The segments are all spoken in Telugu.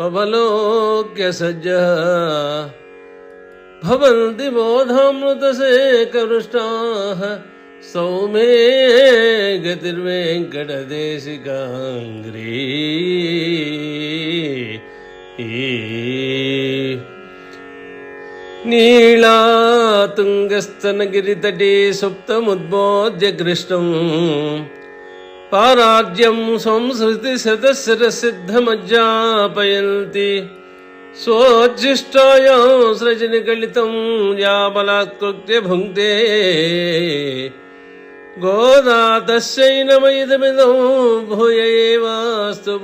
पवलोक्य सज्जः। भवन्ति बोधामृतसेकरुष्टाः सौमे गतिर्वेङ्कटदेशिकाङ्घ्री नीलातुङ्गस्तनगिरितटे सुप्तमुद्बोध्य कृष्णम्। పవలోక్య సజ్జ శతశిర సిద్ధమజ్జాపయంతి. సౌమే గతిర్వేంకటదేశికాంగ్రీ నీళాతుంగస్తనగిరితటే సుప్తముద్బోధ్య భుంక్తే. గోదాతశైనమైదమిదం తస్యై నమైదమిదం భూయ. ఏవాస్తు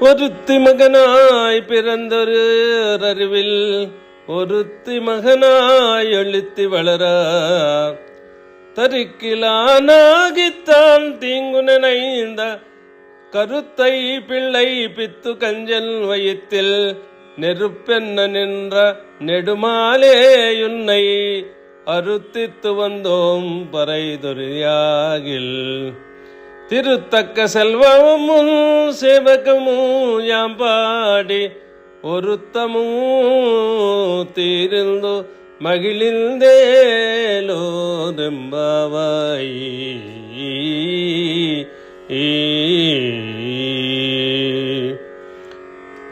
ஒருத்தி மகனாய் பிறந்தொரு அறிவில் ஒருத்தி மகனாய் எழுத்தி வளர. தருக்கிலானாகித்தான் தீங்கு நினைந்த கருத்தை பிள்ளை பித்து கஞ்சல் வயிற்றில் நெருப்பென்ன நின்ற நெடுமாலேயுன்னை அறுத்தித்து வந்தோம் பறைதொரியாகில் திருத்தக்க செல்வமும் சேவகமு யாம் பாடி ஒருத்தமு தீர்ந்து மகிழ்ந்தேலோ ரெம்பாவாய்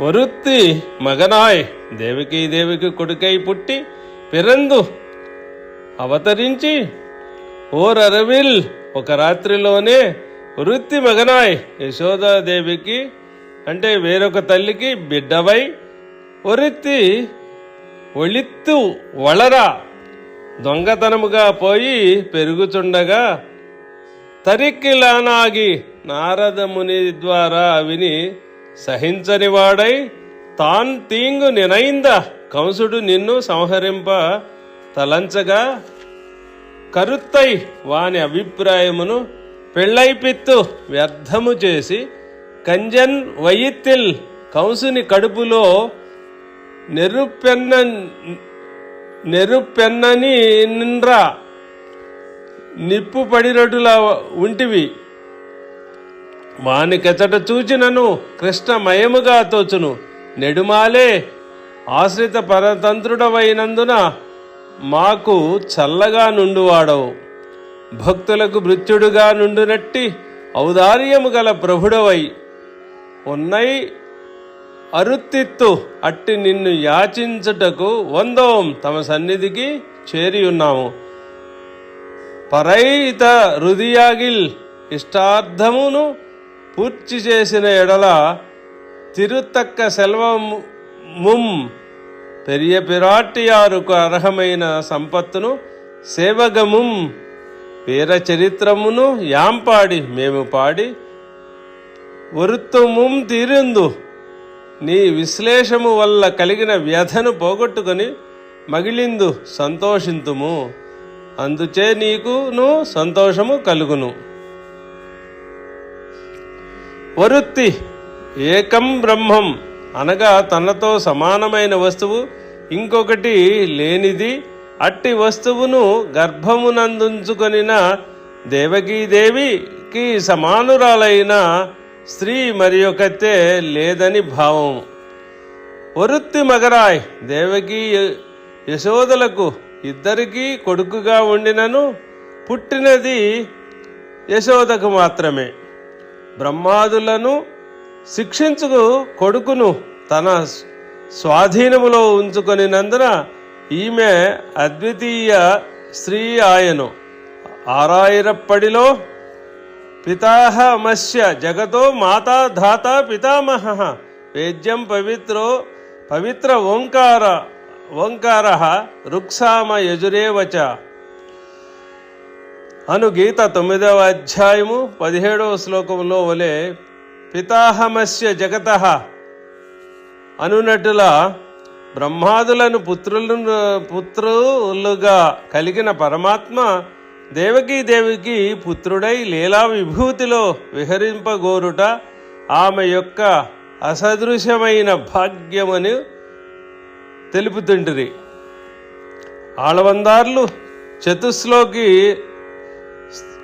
ஒருத்தி மகனாய் దేవికి దేవికి కొడుకై పుట్టి పిరందు అవతరించి ఓరరవిల్ ఒక రాత్రిలోనే వృత్తి మగనాయ్ యశోదాదేవికి అంటే వేరొక తల్లికి బిడ్డవై ఒరిత్తి ఒళిత్తు వళరా దొంగతనముగా పోయి పెరుగుచుండగా తరిక్కిలానాగి నారదముని ద్వారా విని సహించనివాడై తాన్ తీంగు నినైంద కంసుడు నిన్ను సంహరింప తలంచగా కరుత్తై వాని అభిప్రాయమును పెళ్ళైపిత్తు వ్యర్థము చేసి కంజన్ వయిత్తిల్ కంసుని కడుపులో నెరుపెన్న నెరుపెన్నని నిండ్రా నిప్పు పడిరటులా ఉంటివి. వానికెచట చూచినను కృష్ణమయముగా తోచును. నెడుమాలే ఆశ్రిత పరతంత్రుడవైనందున మాకు చల్లగా నుండువాడవు. భక్తులకు మృత్యుడుగా నుండునట్టి ఔదార్యము గల ప్రభుడవై ఉన్నై అరుత్తిత్తు అట్టి నిన్ను యాచించుటకు వందోం తమ సన్నిధికి చేరియున్నాము పరైత హృదయాగిల్ ఇష్టార్థమును పూర్తి చేసిన ఎడల తిరుతక్క సెల్వముం పెరియ పిరాటియారుకు అర్హమైన సంపత్తును సేవగముం వీర చరిత్రమును యాంపాడి మేము పాడి వృత్తుముం తీరిందు. నీ విశ్లేషము వల్ల కలిగిన వ్యధను పోగొట్టుకొని మగిలిందు సంతోషింతుము. అందుచే నీకును సంతోషము కలుగును. వరుత్తి ఏకం బ్రహ్మం అనగా తనతో సమానమైన వస్తువు ఇంకొకటి లేనిది అట్టి వస్తువును గర్భమునందుంచుకొనిన దేవకీదేవికి సమానురాలైన స్త్రీ మరి ఒకతే లేదని భావం. వరుత్తి మగరాయ్ దేవకీ యశోదలకు ఇద్దరికీ కొడుకుగా ఉండినను పుట్టినది యశోదకు మాత్రమే. బ్రహ్మాదులను శిక్షించుకు కొడుకును తన స్వాధీనములో ఉంచుకొనినందున ఈమె అద్వితీయ స్త్రీ ఆయను. ఆరాయిరప్పడిలో పితాహమస్య జగతో మాతా ధాత పితామహ. వేద్యం పవిత్రో పవిత్ర ఓంకార ఓంకార రుక్సామ యజురేవచ. అను గీత తొమ్మిదవ అధ్యాయము పదిహేడవ శ్లోకంలో వలె పితాహమస్య జగత అనునటుల బ్రహ్మాదులను పుత్రులను పుత్రులుగా కలిగిన పరమాత్మ దేవకీ దేవికి పుత్రుడై లీలా విభూతిలో విహరింపగోరుట ఆమె యొక్క అసదృశ్యమైన భాగ్యమని తెలుపుతుంటిరి. ఆళవందార్లు చతుశ్లోకి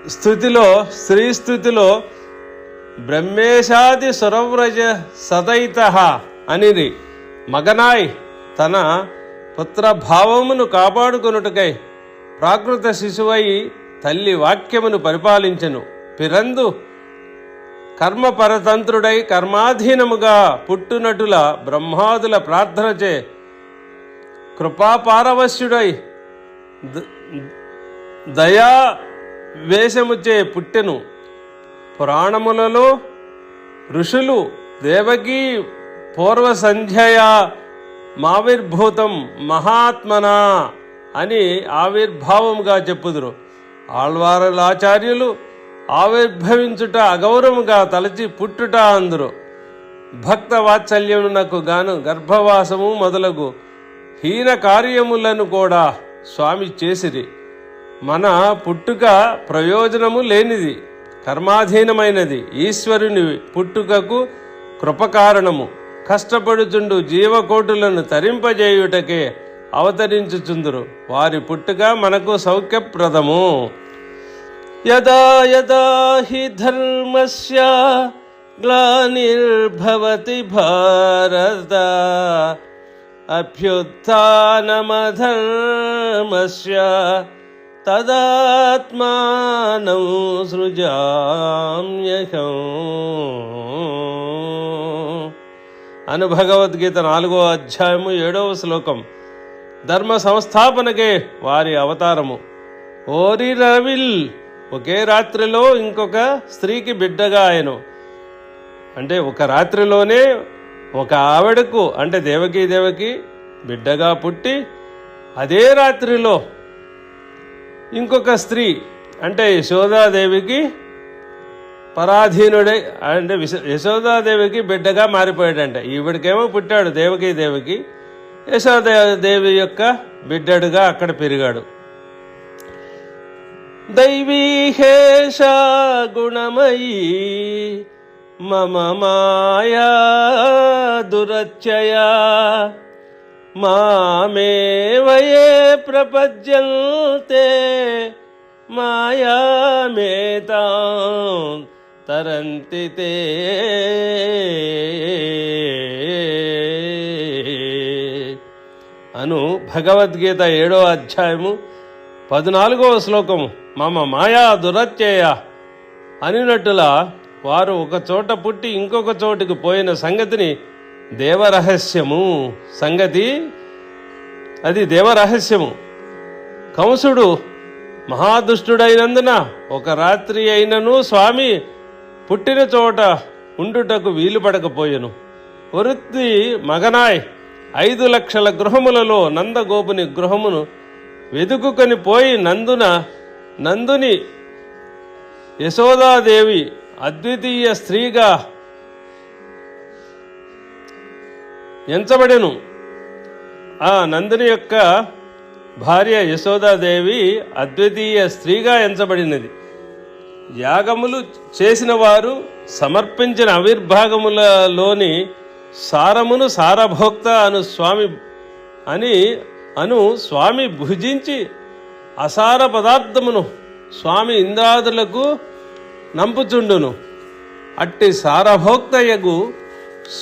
స్థుతిలో స్త్రీ స్థుతిలో బ్రహ్మేశాది సురవ్రజ సదైత అనిది మగనాయ్ తన పుత్రభావమును కాపాడుకొనుటకై ప్రాకృత శిశువై తల్లి వాక్యమును పరిపాలించెను. పిరందు కర్మపరతంత్రుడై కర్మాధీనముగా పుట్టునటుల బ్రహ్మాదుల ప్రార్థనచే కృపాపారవశ్యుడై ద- దయా వేషముచే పుట్టెను. పురాణములలో ఋషులు దేవకీ పూర్వ సంధ్యయా మావిర్భూతం మహాత్మనా అని ఆవిర్భావముగా చెప్పుదురు. ఆళ్వారలాచార్యులు ఆవిర్భవించుట అగౌరవముగా తలచి పుట్టుట అందురు. భక్త వాత్సల్యమునకు గాను గర్భవాసము మొదలగు హీన కార్యములను కూడా స్వామి చేసిరి. మన పుట్టుక ప్రయోజనము లేనిది కర్మాధీనమైనది ఈశ్వరుని పుట్టుకకు కృపకారణము. కష్టపడుచుండు జీవకోటులను తరింపజేయుటకే అవతరించుచుందురు. వారి పుట్టుక మనకు సౌఖ్యప్రదము. యదా యదా హి ధర్మస్య గ్లానిర్భవతి భారత. అభ్యుత్నమధర్మస్య తదాత్మానం సృజామ్యహం. అను భగవద్గీత నాలుగో అధ్యాయము ఏడవ శ్లోకం. ధర్మ సంస్థాపనకే వారి అవతారము. ఓరి రవిల్ ఒకే రాత్రిలో ఇంకొక స్త్రీకి బిడ్డగా ఆయను. అంటే ఒక రాత్రిలోనే ఒక ఆవిడకు అంటే దేవకి దేవకి బిడ్డగా పుట్టి అదే రాత్రిలో ఇంకొక స్త్రీ అంటే యశోదాదేవికి పరాధీనుడై అంటే విశ యశోదాదేవికి బిడ్డగా మారిపోయాడంట. ఈవిడికేమో పుట్టాడు దేవకి దేవికి యశోదాదేవి యొక్క బిడ్డడుగా అక్కడ పెరిగాడు. దైవీహేష గుణమయీ మమ మాయా దురచ్చయా మామేవయే ప్రపద్యంతే మాయామేతాం తరంతి అను భగవద్గీత ఏడో అధ్యాయము పద్నాలుగవ శ్లోకము. మమ మాయా దురత్యయ అనినట్టులా వారు ఒక చోట పుట్టి ఇంకొక చోటుకు పోయిన సంగతిని దేవరహస్యము. సంగతి అది దేవరహస్యము. కంసుడు మహాదుష్టుడైనందున ఒక రాత్రి అయినను స్వామి పుట్టిన చోట ఉండుటకు వీలు పడకపోయెను. వృత్తి మగనాయ్ ఐదు లక్షల గృహములలో నందగోపుని గృహమును వెదుకుకొని పోయి నందున నందుని యశోదాదేవి అద్వితీయ స్త్రీగా ఎంచబడెను. ఆ నందుని యొక్క భార్య యశోదాదేవి అద్వితీయ స్త్రీగా ఎంచబడినది. యాగములు చేసిన వారు సమర్పించిన ఆవిర్భాగములలోని సారమును సారభోక్త అను స్వామి అని అను స్వామి భుజించి అసార పదార్థమును స్వామి ఇంద్రాదులకు నంపుచుండును. అట్టి సారభోక్తయగు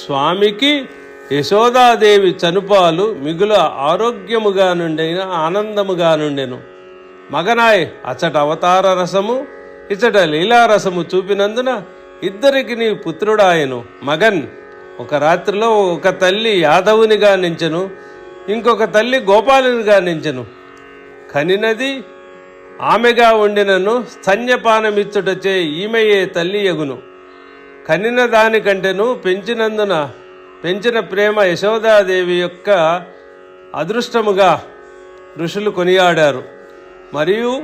స్వామికి యశోదాదేవి చనుపాలు మిగుల ఆరోగ్యముగా నుండైన ఆనందముగా నుండెను. మగనాయ్ అచట అవతార రసము ఇచ్చట లీలారసము చూపినందున ఇద్దరికి నీ పుత్రుడాయను. మగన్ ఒక రాత్రిలో ఒక తల్లి యాదవునిగా నించెను ఇంకొక తల్లి గోపాలునిగా నించెను. కనినది ఆమెగా ఉండినను స్తన్యపానమిచ్చుటచే ఈమెయే తల్లి ఎగును. కనిన దానికంటేను పెంచినందున పెంచిన ప్రేమ యశోదాదేవి యొక్క అదృష్టముగా ఋషులు కొనియాడారు. మరియు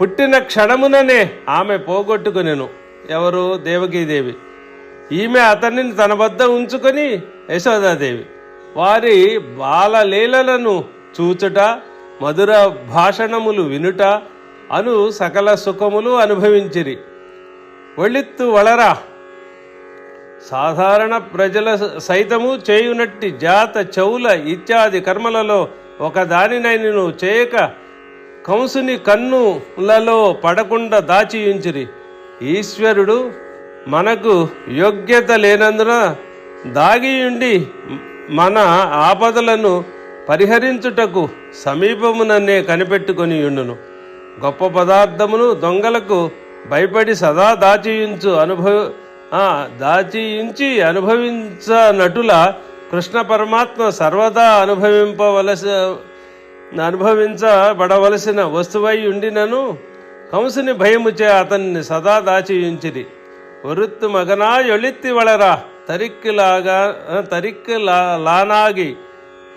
పుట్టిన క్షణముననే ఆమె పోగొట్టుకునెను. ఎవరు? దేవకీదేవి. ఈమె అతనిని తన వద్ద ఉంచుకొని యశోదాదేవి. వారి బాలలీలలను చూచుట మధుర భాషణములు వినుట అను సకల సుఖములు అనుభవించిరి. ఒళిత్తు వళరా సాధారణ ప్రజల సైతము చేయునట్టి జాత చెవుల ఇత్యాది కర్మలలో ఒకదానినైనను చేయక కంసుని కన్నులలో పడకుండా దాచియుంచిరి ఈశ్వరుడు మనకు యోగ్యత లేనందున దాగియుండి మన ఆపదలను పరిహరించుటకు సమీపముననే కనిపెట్టుకొని ఉండును. గొప్ప పదార్థమును దొంగలకు భయపడి సదా దాచియుంచు అనుభవ దాచియించి అనుభవించ అనుభవించనటుల కృష్ణ పరమాత్మ సర్వదా అనుభవింపవలసి అనుభవించబడవలసిన వస్తువై ఉండినను. కంసుని భయముచే అతన్ని సదా దాచియుంచిరి. ఒరుత్తు మగనా ఎళిత్తి వళరా తరిక్కులాగా తరిక్కి లా లానాగి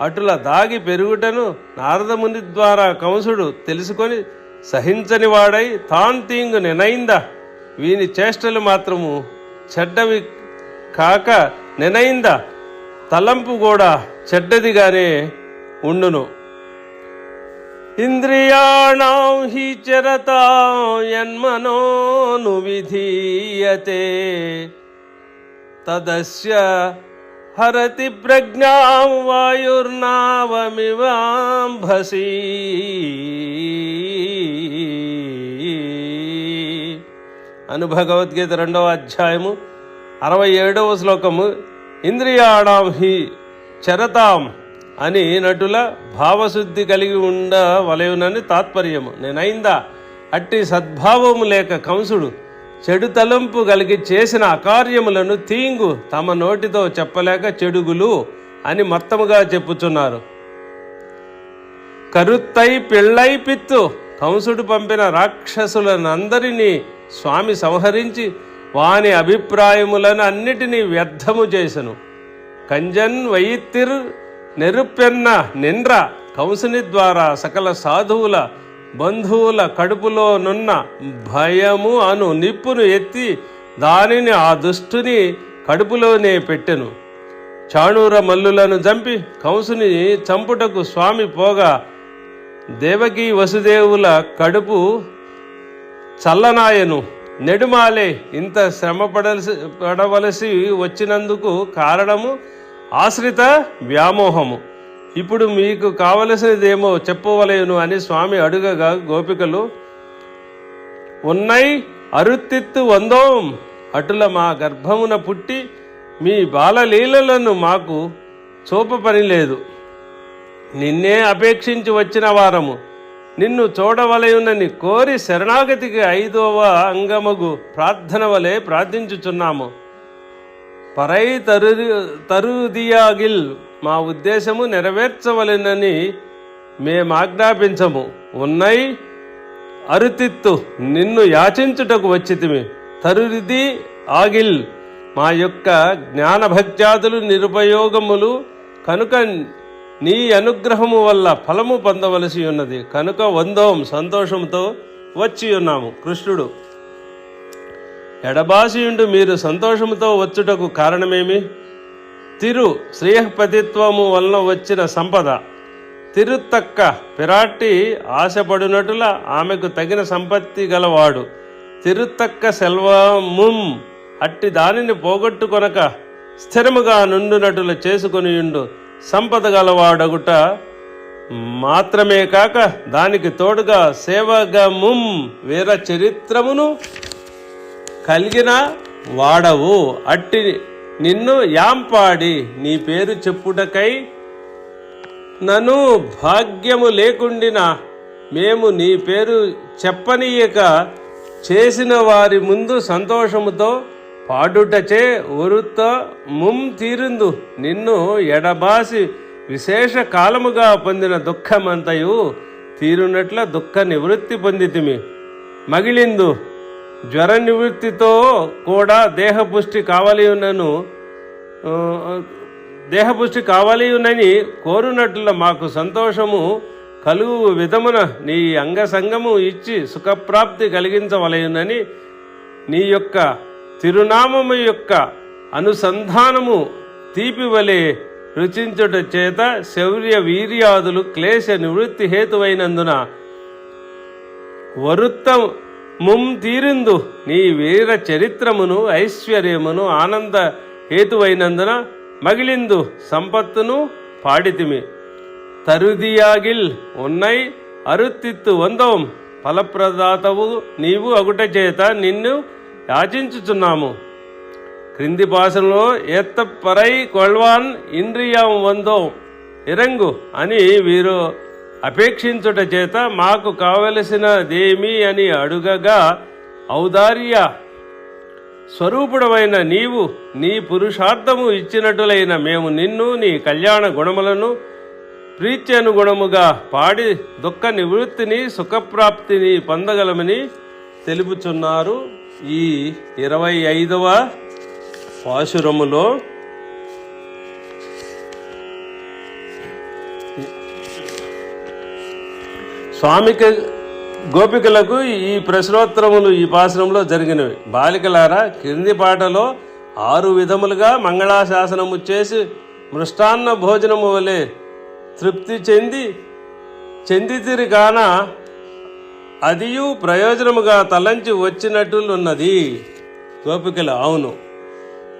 అటుల దాగి పెరుగుటను నారదముని ద్వారా కంసుడు తెలుసుకొని సహించని వాడై తాంతీంగు నెనైందా. వీని చేష్టలు మాత్రము చెడ్డవి కాక నెనైందా. తలంపు కూడా చెడ్డదిగానే ఉండును. ఇంద్రియాణం హి చరతా యన్మనోను విధీయతే. తదస్య హరతి ప్రజ్ఞాం వాయుర్నావమివాంభసి అను భగవద్గీత రెండవ అధ్యాయము అరవై ఏడవ శ్లోకము. ఇంద్రియాణం హి చరతాం అని నటుల భావశుద్ధి కలిగి ఉండవలయునని తాత్పర్యము. నేనైందా? అట్టి సద్భావము లేక కంసుడు చెడు తలంపు కలిగి చేసిన అకార్యములను తీంగు తమ నోటితో చెప్పలేక చెడుగులు అని మొత్తముగా చెప్పుచున్నారు. కరుత్తై పెళ్ళై పిత్తు కంసుడు పంపిన రాక్షసులనందరినీ స్వామి సంహరించి వాని అభిప్రాయములను అన్నిటినీ వ్యర్థము చేసెను. కంజన్ వైత్తిర్ నెరుపెన్న నిండ్ర కంసుని ద్వారా సకల సాధువుల బంధువుల కడుపులో నున్న భయము అను నిప్పును ఎత్తి దానిని ఆ దుష్టుని కడుపులోనే పెట్టెను. చాణూర మల్లులను చంపి కంసుని చంపుటకు స్వామి పోగా దేవకి వసుదేవుల కడుపు చల్లనాయను. నెడుమాలే ఇంత శ్రమ పడవలసి వచ్చినందుకు కారణము ఆశ్రిత వ్యామోహము. ఇప్పుడు మీకు కావలసినదేమో చెప్పవలేను అని స్వామి అడుగగా గోపికలు ఉన్నై అరుత్తిత్తు వందోం. అటుల మా గర్భమున పుట్టి మీ బాలలీలలను మాకు చూప పని లేదు. నిన్నే అపేక్షించి వచ్చిన వారము. నిన్ను చూడవలయునని కోరి శరణాగతికి ఐదవ అంగమగు ప్రార్థన వలె ప్రార్థించుచున్నాము. పరై తరు తరుదియాగిల్ మా ఉద్దేశము నెరవేర్చవలెనని మేమాజ్ఞాపించము. ఉన్నై అరుతిత్తు నిన్ను యాచించుటకు వచ్చితిమి. తరుది ఆగిల్ మా యొక్క జ్ఞానభక్త్యాదులు నిరుపయోగములు కనుక నీ అనుగ్రహము వల్ల ఫలము పొందవలసి ఉన్నది. కనుక వందోం సంతోషంతో వచ్చి ఉన్నాము కృష్ణుడు ఎడబాసియుండు మీరు సంతోషముతో వచ్చుటకు కారణమేమి? తిరు శ్రేయపతిత్వము వలన వచ్చిన సంపద. తిరుత్తక్క పిరాట్టి ఆశపడునటుల ఆమెకు తగిన సంపత్తి గలవాడు. తిరుత్తక్క సెల్వముం అట్టి దానిని పోగొట్టుకొనక స్థిరముగా నుండునటులు చేసుకొనియుండు. సంపద గలవాడగుట మాత్రమే కాక దానికి తోడుగా సేవగముం వీర చరిత్రమును కలిగిన వాడవు. అట్టి నిన్ను యాంపాడి నీ పేరు చెప్పుటకై నను భాగ్యము లేకుండిన మేము నీ పేరు చెప్పనీయక చేసిన వారి ముందు సంతోషముతో పాడుటచే ఉరుత ముం తీరుందు. నిన్ను ఎడబాసి విశేష కాలముగా పొందిన దుఃఖమంతయు తీరునట్ల దుఃఖ నివృత్తి పొందితిమి. మగిలిందు జ్వర నివృత్తితో కూడా దేహపుష్టి కావాలి ఉన్నను దేహపుష్టి కావాలి ఉన్నని కోరునట్లు మాకు సంతోషము కలుగు విధమున నీ అంగసంగము ఇచ్చి సుఖప్రాప్తి కలిగించవలయునని నీ యొక్క తిరునామము యొక్క అనుసంధానము తీపివలే రుచించుట చేత శౌర్య వీర్యాదులు క్లేశ నివృత్తి హేతువైనందున వరుత్తముం తీరిందు నీ వీర చరిత్రమును ఐశ్వర్యమును ఆనంద హేతువైనందున మగిలిందు సంపత్తును పాడితిమి. తరుదియాగిల్ ఉన్నై అరుత్తిత్తు వందవం ఫలప్రదాతవు నీవు అగుట చేత నిన్ను యాచించుచున్నాము. క్రింది భాషలో ఎత్తపరై కొల్వాన్ ఇంద్రియం వందో ఇరంగు అని వీరు అపేక్షించుట చేత మాకు కావలసినదేమి అని అడుగగా ఔదార్య స్వరూపుడమైన నీవు నీ పురుషార్థము ఇచ్చినట్టులైన మేము నిన్ను నీ కళ్యాణ గుణములను ప్రీత్యనుగుణముగా పాడి దుఃఖ నివృత్తిని సుఖప్రాప్తిని పొందగలమని తెలుపుచున్నారు ఈ ఇరవై ఐదవ పాశురములో. స్వామికి గోపికలకు ఈ ప్రశ్నోత్తరములు ఈ పాసనంలో జరిగినవి. బాలికలారా క్రింది పాటలో ఆరు విధములుగా మంగళాశాసనము చేసి మృష్టాన్న భోజనము వలె తృప్తి చెంది చెందితిరి కాన అదియు ప్రయోజనముగా తలంచి వచ్చినట్లున్నది. గోపికలు అవును.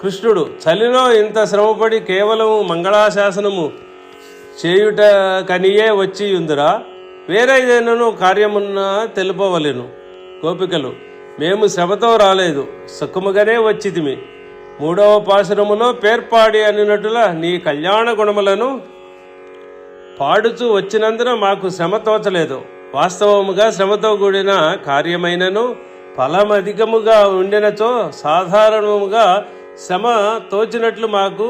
కృష్ణుడు చలిలో ఇంత శ్రమపడి కేవలం మంగళాశాసనము చేయుట కనియే వచ్చి ఉందిరా వేరేదైనను కార్యమున్నా తెలుపవలెను. గోపికలు మేము శ్రమతో రాలేదు సుఖముగానే వచ్చితిమి. మూడవ పాశురములో పేర్పాడి అనినట్టుల నీ కళ్యాణ గుణములను పాడుచు వచ్చినందున మాకు శ్రమ తోచలేదు. వాస్తవముగా శ్రమతో కూడిన కార్యమైనను ఫలమధికముగా ఉండినచో సాధారణముగా శ్రమ తోచినట్లు మాకు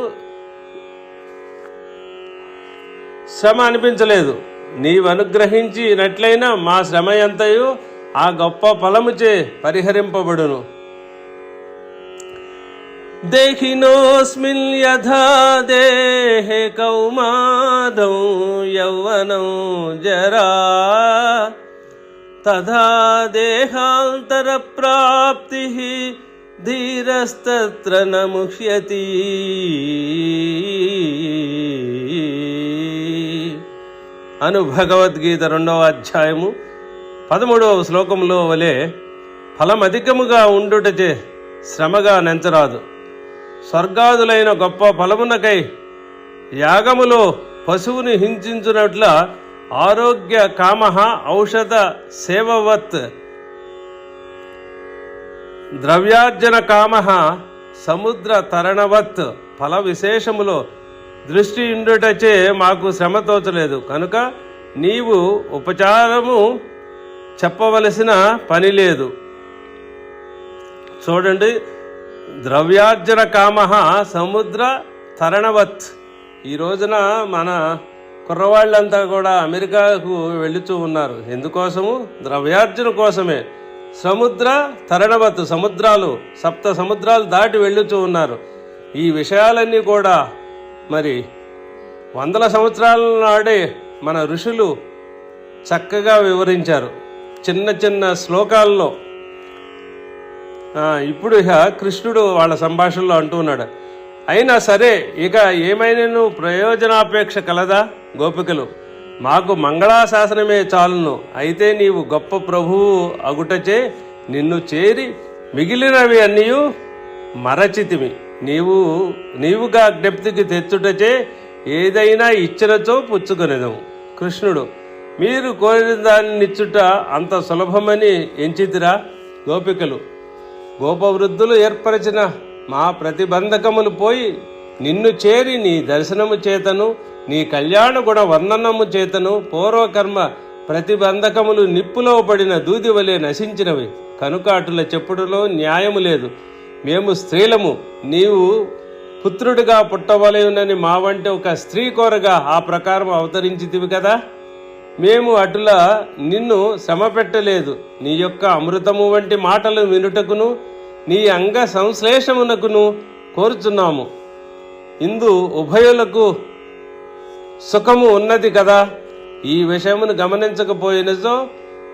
శ్రమ అనిపించలేదు. నీవనుగ్రహించినట్లయినా మా శ్రమ ఎంతయు ఆ గొప్ప ఫలముచే పరిహరింపబడును. దేహినోస్మిన్ యథా దేహే కౌమాదం యౌవనం జరా. తథా దేహాంతర ప్రాప్తి ధీరస్తత్ర న అను భగవద్గీత రెండవ అధ్యాయము పదమూడవ శ్లోకంలో వలె ఫలమధికముగా ఉండుటచే శ్రమగా నెంచరాదు. స్వర్గాదులైన గొప్ప ఫలమునకై యాగములో పశువుని హింసించునట్ల ఆరోగ్య కామ ఔషధ సేవవత్. ద్రవ్యార్జన కామ సముద్ర తరణవత్ ఫల విశేషములో దృష్టి ఉండుటచే మాకు శ్రమ తోచలేదు. కనుక నీవు ఉపచారము చెప్పవలసిన పని లేదు. చూడండి ద్రవ్యార్జన కామ సముద్ర తరణవత్. ఈ రోజున మన కుర్రవాళ్ళంతా కూడా అమెరికాకు వెళుతూ ఉన్నారు. ఎందుకోసము? ద్రవ్యార్జన కోసమే. సముద్ర తరణవత్ సముద్రాలు సప్త సముద్రాలు దాటి వెళ్ళుతూ ఉన్నారు. ఈ విషయాలన్నీ కూడా మరి వందల సంవత్సరాల నాడే మన ఋషులు చక్కగా వివరించారు. చిన్న చిన్న శ్లోకాల్లో. ఇప్పుడు ఇక కృష్ణుడు వాళ్ళ సంభాషణలో అంటూ ఉన్నాడు. అయినా సరే ఇక ఏమైనాను ప్రయోజనాపేక్ష కలదా గోపికలు? మాకు మంగళాశాసనమే చాలును. అయితే నీవు గొప్ప ప్రభువు అగుటచే నిన్ను చేరి మిగిలినవి అన్నీ మరచితిమి. నీవు నీవుగా జ్ఞప్తికి తెచ్చుటచే ఏదైనా ఇచ్చినచో పుచ్చుకొనేదము కృష్ణుడు మీరు కోరిన దాన్ని నిచ్చుట అంత సులభమని ఎంచితిరా గోపికలు. గోపవృద్ధులు ఏర్పరిచిన మా ప్రతిబంధకములు పోయి నిన్ను చేరి నీ దర్శనము చేతను నీ కళ్యాణ గుణ వందనము చేతను పూర్వకర్మ ప్రతిబంధకములు నిప్పులో పడిన దూది వలె నశించినవి. కనుక అటుల చెప్పుడులో న్యాయము లేదు. మేము స్త్రీలము నీవు పుత్రుడిగా పుట్టవలయునని మా వంటి ఒక స్త్రీ కోరగా ఆ ప్రకారం అవతరించితివి కదా? మేము అటులా నిన్ను శ్రమ పెట్టలేదు నీ యొక్క అమృతము వంటి మాటలు వినుటకును నీ అంగ సంశ్లేషమునకును కోరుచున్నాము. ఇందు ఉభయులకు సుఖము ఉన్నది కదా? ఈ విషయమును గమనించకపోయినచో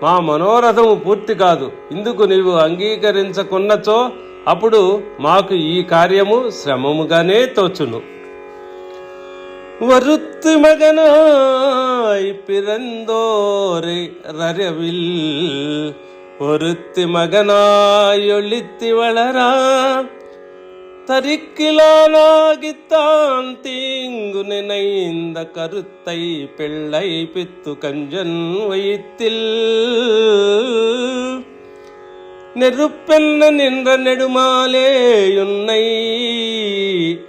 మా మనోరథము పూర్తి కాదు. ఇందుకు నీవు అంగీకరించకున్నచో అప్పుడు మాకు ఈ కార్యము శ్రమముగానే తోచును வருத்து மகனாய் பிறந்தோரை ரரவில் ஒருத்தி மகனாய் ஒளித்தி வளரா தரிக்கிலானாகித்தான் தீங்கு நினைந்த கருத்தை பிள்ளை பித்து கஞ்சன் வைத்தில் நெருப்பென்ன நின்ற நெடுமாலே உன்னை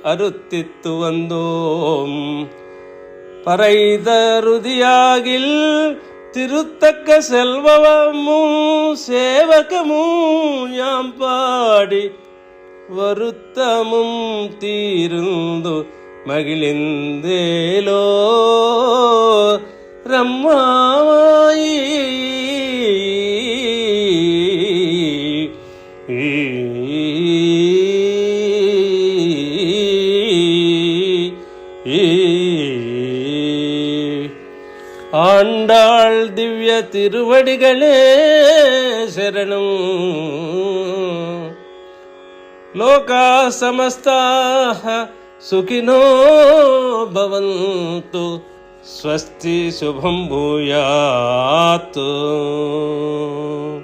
அறுத்தித்து வந்தோம். பறைதருதியாகில் திருத்தக்க செல்வமும் சேவகமும் யாம் பாடி வருத்தமும் தீருந்து மகிழ்ந்தேலோ. ரம்மாவா ಮಾಡಿದಾಳ್ ದಿವ್ಯ ತಿರುವಡಿಗಳೇ ಶರಣು. ಲೋಕ ಸಮಸ್ತ ಸುಖಿನೋ ಭವಂತು ಸ್ವಸ್ತಿ ಶುಭಂ ಭೂಯಾತು.